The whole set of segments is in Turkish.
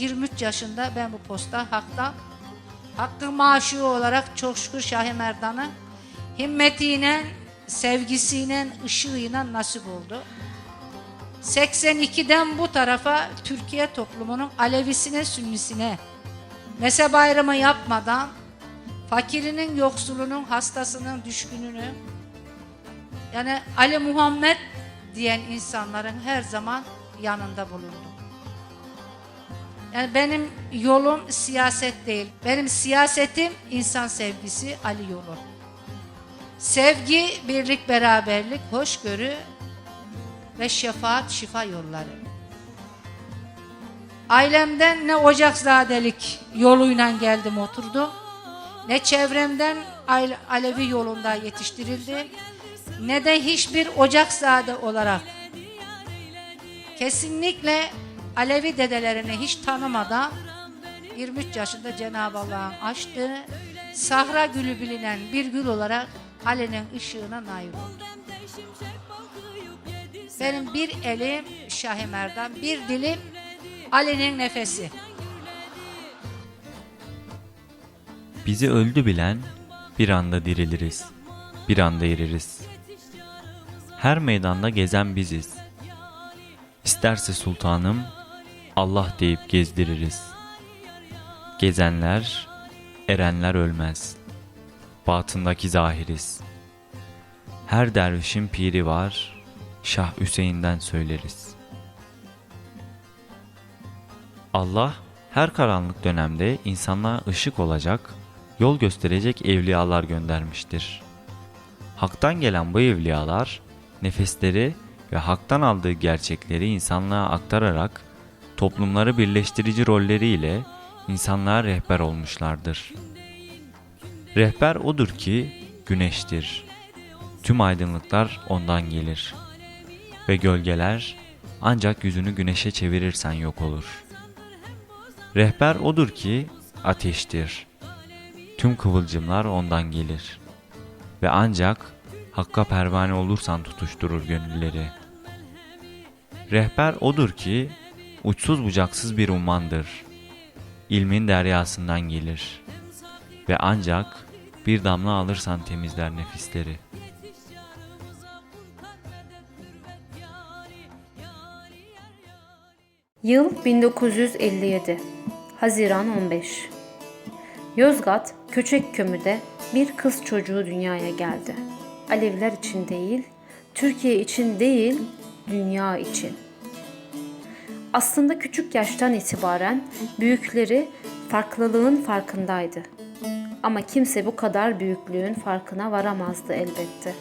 ...23 yaşında ben bu posta hakta... ...hakkın maaşı olarak çok şükür Şahi Merdan'ı... ...himmetiyle, sevgisiyle, ışığıyla nasip oldu. 82'den bu tarafa Türkiye toplumunun Alevisine, Sünnisine... ...mezhep ayrımı yapmadan... ...fakirinin, yoksulunun, hastasının, düşkününü... ...yani Ali Muhammed diyen insanların her zaman yanında bulundum. Yani benim yolum siyaset değil. Benim siyasetim insan sevgisi Ali yolu. Sevgi, birlik, beraberlik, hoşgörü ve şefaat, şifa yolları. Ailemden ne ocakzadelik yoluyla geldim oturdum. Ne çevremden Alevi yolunda yetiştirildi. Ne de hiçbir ocakzade olarak kesinlikle Alevi dedelerini hiç tanımadan 23 yaşında Cenab-ı Allah'ın açtığı Sahra gülü bilinen bir gül olarak Ali'nin ışığına nail oldum. Benim bir elim Şah-ı Merdan, bir dilim Ali'nin nefesi. Bizi öldü bilen bir anda diriliriz, bir anda eririz. Her meydanda gezen biziz. İsterse sultanım Allah deyip gezdiririz. Gezenler, erenler ölmez. Batındaki zahiriz. Her dervişin piri var, Şah Hüseyin'den söyleriz. Allah her karanlık dönemde insanlığa ışık olacak, yol gösterecek evliyalar göndermiştir. Hak'tan gelen bu evliyalar nefesleri ve haktan aldığı gerçekleri insanlığa aktararak toplumları birleştirici rolleriyle insanlığa rehber olmuşlardır. Rehber odur ki güneştir. Tüm aydınlıklar ondan gelir. Ve gölgeler ancak yüzünü güneşe çevirirsen yok olur. Rehber odur ki ateştir. Tüm kıvılcımlar ondan gelir. Ve ancak Hakka pervane olursan tutuşturur gönülleri. Rehber odur ki uçsuz bucaksız bir ummandır. İlmin deryasından gelir. Ve ancak bir damla alırsan temizler nefisleri. Yıl 1957 Haziran 15 Yozgat Köçek Kömü'de bir kız çocuğu dünyaya geldi. Aleviler için değil, Türkiye için değil, dünya için. Aslında küçük yaştan itibaren büyükleri farklılığın farkındaydı. Ama kimse bu kadar büyüklüğün farkına varamazdı elbette.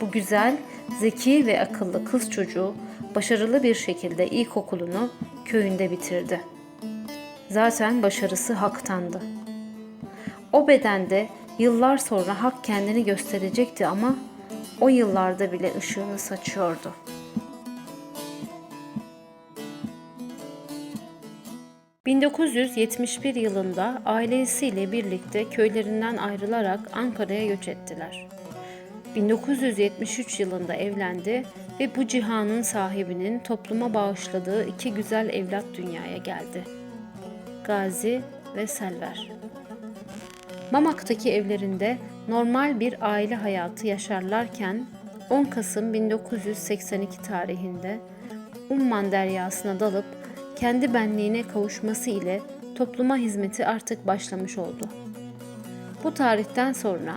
Bu güzel, zeki ve akıllı kız çocuğu başarılı bir şekilde ilkokulunu köyünde bitirdi. Zaten başarısı haktandı. O bedende yıllar sonra hak kendini gösterecekti ama o yıllarda bile ışığını saçıyordu. ...1971 yılında ailesiyle birlikte köylerinden ayrılarak Ankara'ya göç ettiler. 1973 yılında evlendi ve bu cihanın sahibinin topluma bağışladığı iki güzel evlat dünyaya geldi. Gazi ve Selver. Mamak'taki evlerinde normal bir aile hayatı yaşarlarken 10 Kasım 1982 tarihinde Umman deryasına dalıp kendi benliğine kavuşması ile topluma hizmeti artık başlamış oldu. Bu tarihten sonra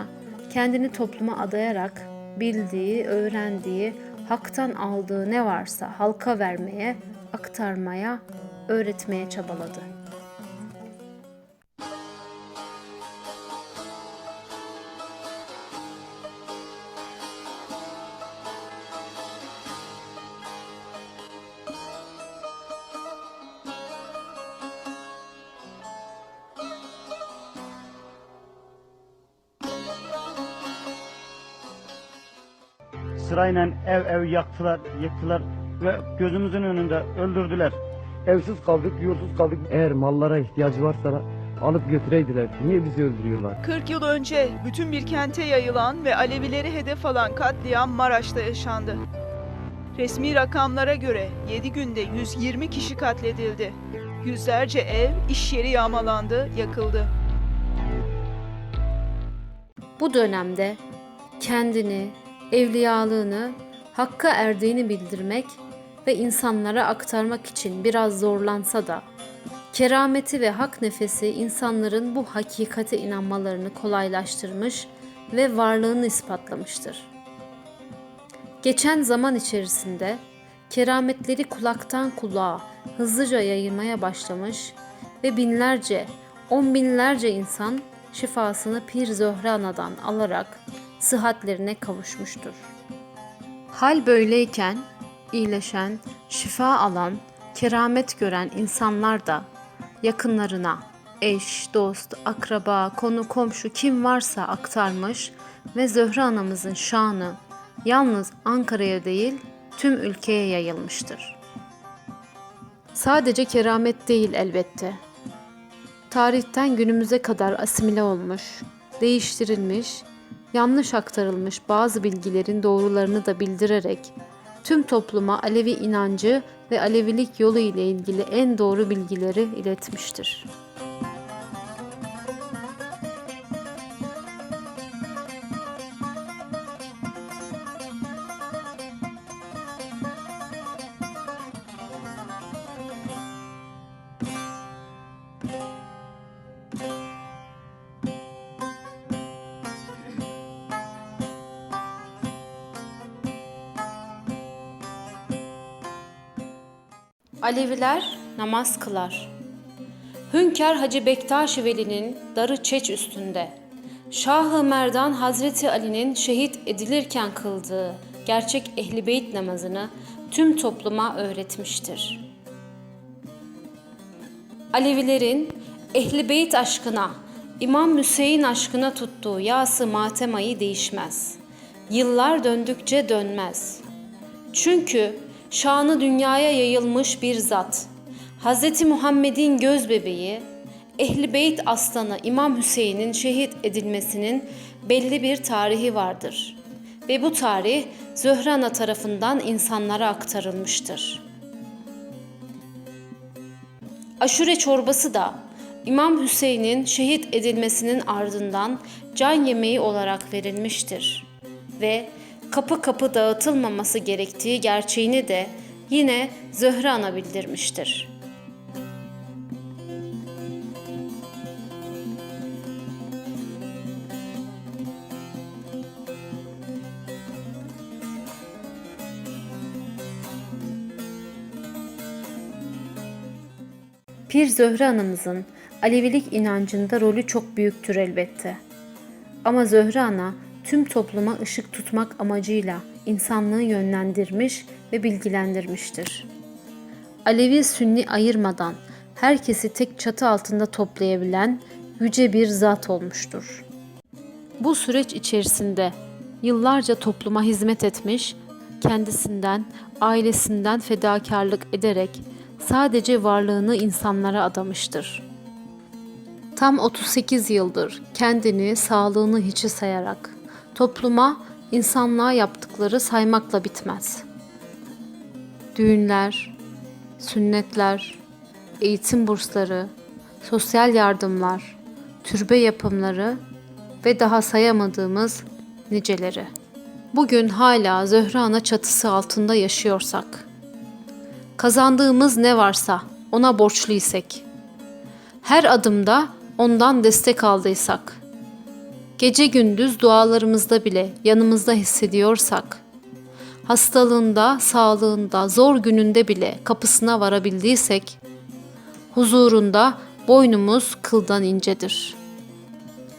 kendini topluma adayarak bildiği, öğrendiği, haktan aldığı ne varsa halka vermeye, aktarmaya, öğretmeye çabaladı. Sırayla ev ev yaktılar, yıktılar ve gözümüzün önünde öldürdüler. Evsiz kaldık, yursuz kaldık. Eğer mallara ihtiyacı varsa alıp götüreydiler. Niye bizi öldürüyorlar? 40 yıl önce bütün bir kente yayılan ve Alevileri hedef alan katliam Maraş'ta yaşandı. Resmi rakamlara göre 7 günde 120 kişi katledildi. Yüzlerce ev, iş yeri yağmalandı, yakıldı. Bu dönemde kendini, evliyalığını, hakka erdiğini bildirmek ve insanlara aktarmak için biraz zorlansa da kerameti ve hak nefesi insanların bu hakikate inanmalarını kolaylaştırmış ve varlığını ispatlamıştır. Geçen zaman içerisinde kerametleri kulaktan kulağa hızlıca yayılmaya başlamış ve binlerce, on binlerce insan şifasını Pir Zöhre Ana'dan alarak sıhhatlerine kavuşmuştur. Hal böyleyken iyileşen, şifa alan, keramet gören insanlar da yakınlarına, eş, dost, akraba, konu, komşu kim varsa aktarmış ve Zöhre anamızın şanı yalnız Ankara'ya değil tüm ülkeye yayılmıştır. Sadece keramet değil elbette. Tarihten günümüze kadar asimile olmuş, değiştirilmiş, yanlış aktarılmış bazı bilgilerin doğrularını da bildirerek tüm topluma Alevi inancı ve Alevilik yolu ile ilgili en doğru bilgileri iletmiştir. Aleviler namaz kılar. Hünkar Hacı Bektaş Veli'nin darı çeç üstünde. Şah-ı Merdan Hazreti Ali'nin şehit edilirken kıldığı gerçek ehli beyt namazını tüm topluma öğretmiştir. Alevilerin ehli beyt aşkına, İmam Hüseyin aşkına tuttuğu yası matemayı değişmez. Yıllar döndükçe dönmez. Çünkü şanı dünyaya yayılmış bir zat. Hz. Muhammed'in göz bebeği, Ehli Beyt aslanı İmam Hüseyin'in şehit edilmesinin belli bir tarihi vardır. Ve bu tarih Zöhre Ana tarafından insanlara aktarılmıştır. Aşure çorbası da İmam Hüseyin'in şehit edilmesinin ardından can yemeği olarak verilmiştir ve kapı kapı dağıtılmaması gerektiği gerçeğini de yine Zöhre Ana bildirmiştir. Pir Zöhre Ana'mızın Alevilik inancında rolü çok büyüktür elbette. Ama Zöhre Ana tüm topluma ışık tutmak amacıyla insanlığı yönlendirmiş ve bilgilendirmiştir. Alevi Sünni ayırmadan herkesi tek çatı altında toplayabilen yüce bir zat olmuştur. Bu süreç içerisinde yıllarca topluma hizmet etmiş, kendisinden, ailesinden fedakarlık ederek sadece varlığını insanlara adamıştır. Tam 38 yıldır kendini, sağlığını hiçe sayarak topluma, insanlığa yaptıkları saymakla bitmez. Düğünler, sünnetler, eğitim bursları, sosyal yardımlar, türbe yapımları ve daha sayamadığımız niceleri. Bugün hala Zöhre Ana çatısı altında yaşıyorsak, kazandığımız ne varsa ona borçluysak, her adımda ondan destek aldıysak, gece gündüz dualarımızda bile yanımızda hissediyorsak, hastalığında, sağlığında, zor gününde bile kapısına varabildiysek, huzurunda boynumuz kıldan incedir.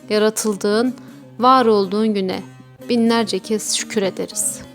Yaratıldığın, var olduğun güne binlerce kez şükür ederiz.''